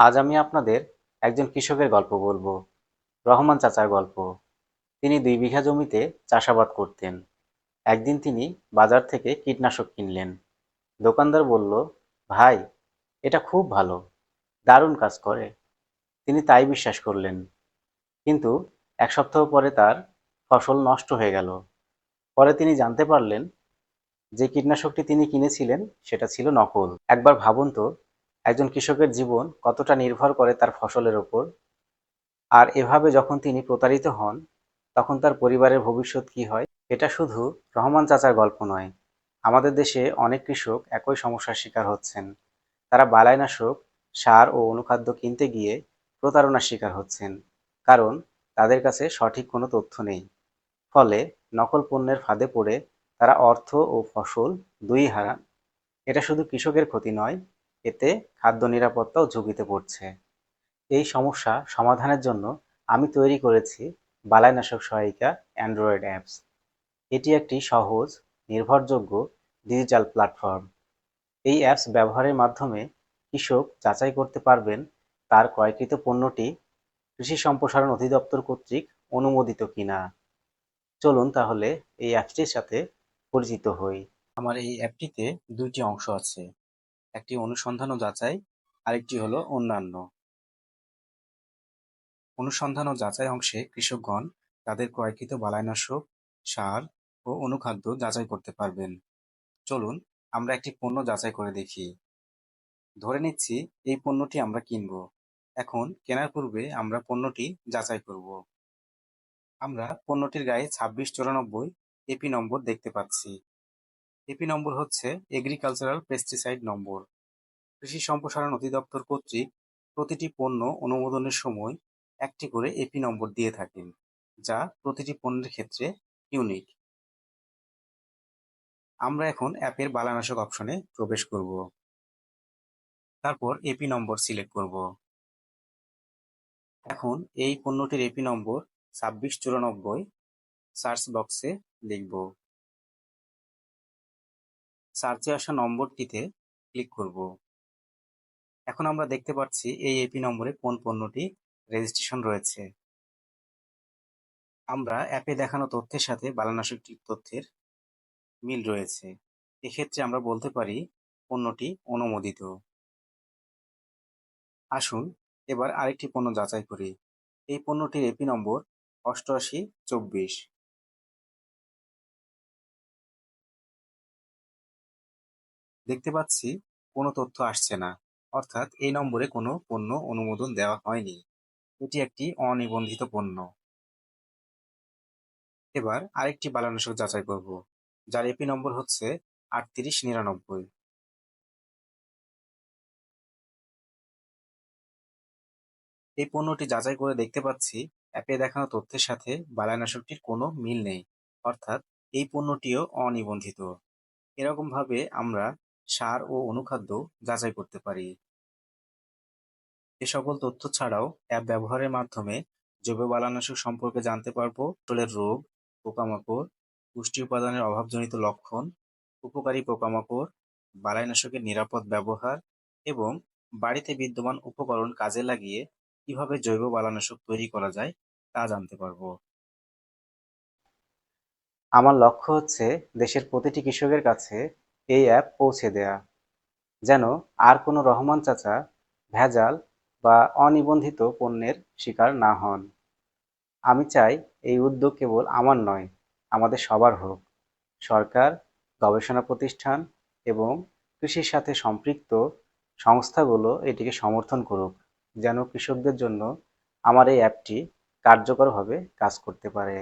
আজ আমি আপনাদের একজন কৃষকের গল্প বলব, রহমান চাচার গল্প। তিনি দুই বিঘা জমিতে চাষাবাদ করতেন। একদিন তিনি বাজার থেকে কীটনাশক কিনলেন। দোকানদার বলল, ভাই, এটা খুব ভালো, দারুণ কাজ করে। তিনি তাই বিশ্বাস করলেন। কিন্তু এক সপ্তাহ পরে তার ফসল নষ্ট হয়ে গেল। পরে তিনি জানতে পারলেন যে কীটনাশকটি তিনি কিনেছিলেন সেটা ছিল নকল। একবার ভাবুন তো একজন কৃষকের জীবন কতটা নির্ভর করে তার ফসলের ওপর। আর এভাবে যখন তিনি প্রতারিত হন, তখন তার পরিবারের ভবিষ্যৎ কি হয়, এটা শুধু রহমান চাচার গল্প নয়। আমাদের দেশে অনেক কৃষক একই সমস্যার শিকার হচ্ছেন। তারা বালাইনাশক, সার ও অনুখাদ্য কিনতে গিয়ে প্রতারণার শিকার হচ্ছেন, কারণ তাদের কাছে সঠিক কোনো তথ্য নেই। ফলে নকল পণ্যের ফাঁদে পড়ে তারা অর্থ ও ফসল দুই হারান। এটা শুধু কৃষকের ক্ষতি নয় এতে খাদ্য নিরাপত্তাও ঝুঁকিতে পড়ছে। এই সমস্যা সমাধানের জন্য আমি তৈরি করেছি বালাইনাশক সহায়িকা অ্যান্ড্রয়েড অ্যাপস। এটি একটি সহজ, নির্ভরযোগ্য ডিজিটাল প্ল্যাটফর্ম। এই অ্যাপস ব্যবহারের মাধ্যমে কৃষক যাচাই করতে পারবেন তার ক্রয়কৃত পণ্যটি কৃষি সম্প্রসারণ অধিদপ্তর কর্তৃক অনুমোদিত কিনা। চলুন তাহলে এই অ্যাপসটির সাথে পরিচিত হই। আমার এই অ্যাপটিতে দুইটি অংশ আছে। একটি অনুসন্ধান ও যাচাই, আরেকটি হলো অন্যান্য। অনুসন্ধান ও যাচাই অংশে কৃষকগণ তাদের ক্রয়কৃত বালাইনাশক, সার ও অনুখাদ্য যাচাই করতে পারবেন। চলুন আমরা একটি পণ্য যাচাই করে দেখি। ধরে নিচ্ছি এই পণ্যটি আমরা কিনব। এখন কেনার পূর্বে আমরা পণ্যটি যাচাই করব। আমরা পণ্যটির গায়ে ছাব্বিশ চুরানব্বই এপি নম্বর দেখতে পাচ্ছি। এপি নম্বর হচ্ছে এগ্রিকালচারাল পেস্টিসাইড নম্বর। কৃষি সম্প্রসারণ অধিদপ্তর কর্তৃক প্রতিটি পণ্য অনুমোদনের সময় একটি করে এপি নম্বর দিয়ে থাকেন, যা প্রতিটি পণ্যের ক্ষেত্রে ইউনিক আমরা এখন অ্যাপের বালানাশক অপশনে প্রবেশ করব। তারপর এপি নম্বর সিলেক্ট করব। এখন এই পণ্যটির এপি নম্বর ছাব্বিশ চুরানব্বই সার্চ বক্সে লিখব। সার্চে আসা নম্বরটিতে ক্লিক করব। এখন আমরা দেখতে পাচ্ছি এই এপি নম্বরে কোন পণ্যটি রেজিস্ট্রেশন রয়েছে। আমরা অ্যাপে দেখানো তথ্যের সাথে বালানাশকটির তথ্যের মিল রয়েছে। এক্ষেত্রে আমরা বলতে পারি পণ্যটি অনুমোদিত। আসুন এবার আরেকটি পণ্য যাচাই করি। এই পণ্যটির এপি নম্বর অষ্টআশি চব্বিশ। দেখতে পাচ্ছি কোনো তথ্য আসছে না। অর্থাৎ এই নম্বরে কোনো পণ্য অনুমোদন দেওয়া হয়নি। এটি একটি অনিবন্ধিত পণ্য। এবার আরেকটি বালানাশক যাচাই করব, যার এপি নম্বর হচ্ছে আটত্রিশ নিরানব্বই। এই পণ্যটি যাচাই করে দেখতে পাচ্ছি অ্যাপে দেখানো তথ্যের সাথে বালাইনাশকটির কোনো মিল নেই। অর্থাৎ এই পণ্যটিও অনিবন্ধিত। এরকমভাবে আমরা সার ও অনুখাদ্য যাচাই করতে পারি। এ সকল তথ্য ছাড়াও অ্যাপ ব্যবহারের মাধ্যমে জৈব বালানাশক সম্পর্কে জানতে পারব ফসলের রোগ, পোকামাকড়, পুষ্টি উপাদানের অভাবজনিত লক্ষণ, উপকারী পোকামাকড়, বালাইনাশকের নিরাপদ ব্যবহার এবং বাড়িতে বিদ্যমান উপকরণ কাজে লাগিয়ে কীভাবে জৈব বালানাশক তৈরি করা যায় তা জানতে পারব। আমার লক্ষ্য হচ্ছে দেশের প্রতিটি কৃষকের কাছে এই অ্যাপ পৌঁছে দেয়া। যেন আর কোনো রহমান চাচা ভেজাল বা অনিবন্ধিত পণ্যের শিকার না হন। আমি চাই এই উদ্যোগ কেবল আমার নয়, আমাদের সবার হোক। সরকার, গবেষণা প্রতিষ্ঠান এবং কৃষির সাথে সম্পৃক্ত সংস্থাগুলো এটিকে সমর্থন করুক, যেন কৃষকদের জন্য আমার এই অ্যাপটি কার্যকরভাবে কাজ করতে পারে।